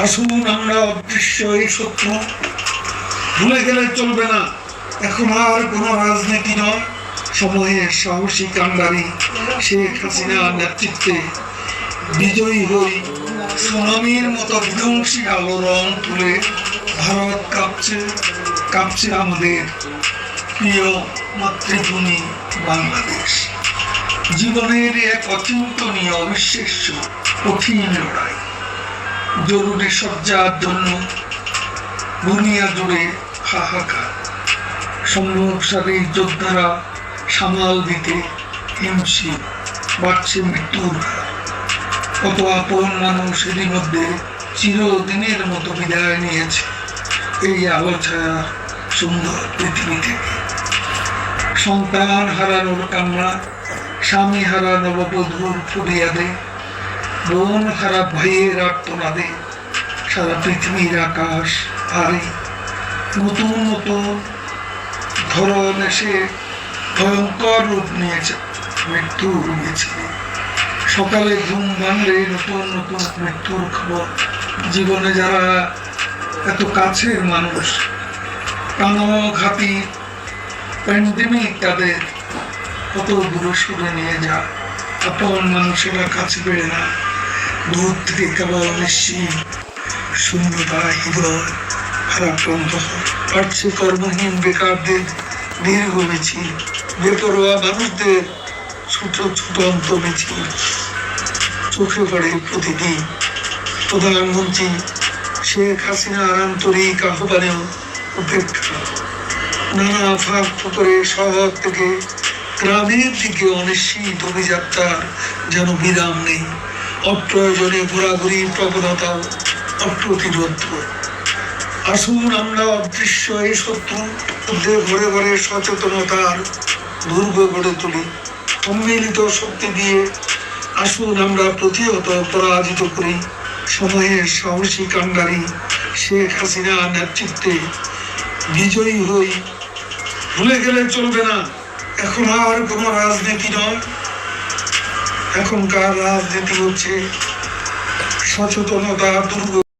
আসুন আমরা অদৃশ্য এই শত্রু। ভুলে গেলে চলবে না। এখন আর কোনো রাজনীতি নয়। সময়ের সাহসী কান্ডারি শেখ হাসিনার নেতৃত্বে বিজয়ী হই। সুনামির মতো বিধ্বংসী আলোড়ন তুলে ভারত কাঁপছে কাঁপছে আমাদের প্রিয় মাতৃভূমি বাংলাদেশ। জীবনের এক অচিন্তনীয় অবিশ্বাস্য কঠিন লড়াই। জরুরি সজ্জার জন্য দুনিয়া জুড়ে হাহাকার। সম্মুখসারী যোদ্ধারা সামাল দিতে হিমশিম, বাড়ছে মৃত্যুর কত আপন মানুষ এরই মধ্যে চিরদিনের মতো বিদায় নিয়েছে। এই আলো ছায়ার সুন্দর পৃথিবী থেকে। সন্তান হারানোর কান্না স্বামী হারা নববধূর ফুরিয়াদে বোন হারা ভাইয়ের আর্তনাদে সারা পৃথিবীর আকাশ ভারী। নতুন নতুন ধরন এসে ভয়ঙ্কর রূপ নিয়েছে, মৃত্যু নিয়েছে সকালে ঘুম ভাঙলে নতুন নতুন মৃত্যুর খবর। জীবনে যারা এত কাছের মানুষ প্রাণঘাতী প্যান্ডেমিক তাদের কত দূরে সরে নিয়ে যায়। আপন মানুষেরা কাছে পেয়ে না। মানুষদের ছোট ছোটন্ত মিছিল চোখে পড়ে প্রতিদিন প্রধানমন্ত্রী শেখ হাসিনার আন্তরিক আহ্বানেও উপেক্ষা। নানা ফাঁক করে শহর থেকে গ্রামের দিকে অনিশ্চিত অভিযাত্রার যেন বিরাম নেই। অপ্রয়োজনে ঘোরাঘুরি, প্রবণতা, অপ্রতিরোধ। আসুন আমরা অদৃশ্য এই শত্রু ঘরে ঘরে সচেতনতার দুর্গ গড়ে তুলি। সম্মিলিত শক্তি দিয়ে আসুন আমরা প্রতিহত পরাজিত করি। সময়ের সাহসী কান্ডারি শেখ হাসিনা নেতৃত্বে বিজয়ী হই। ভুলে গেলে চলবে না। এখন আর কোনো রাজনীতি নয়। এখনকার রাজনীতি হচ্ছে সচেতনতা দুর্গ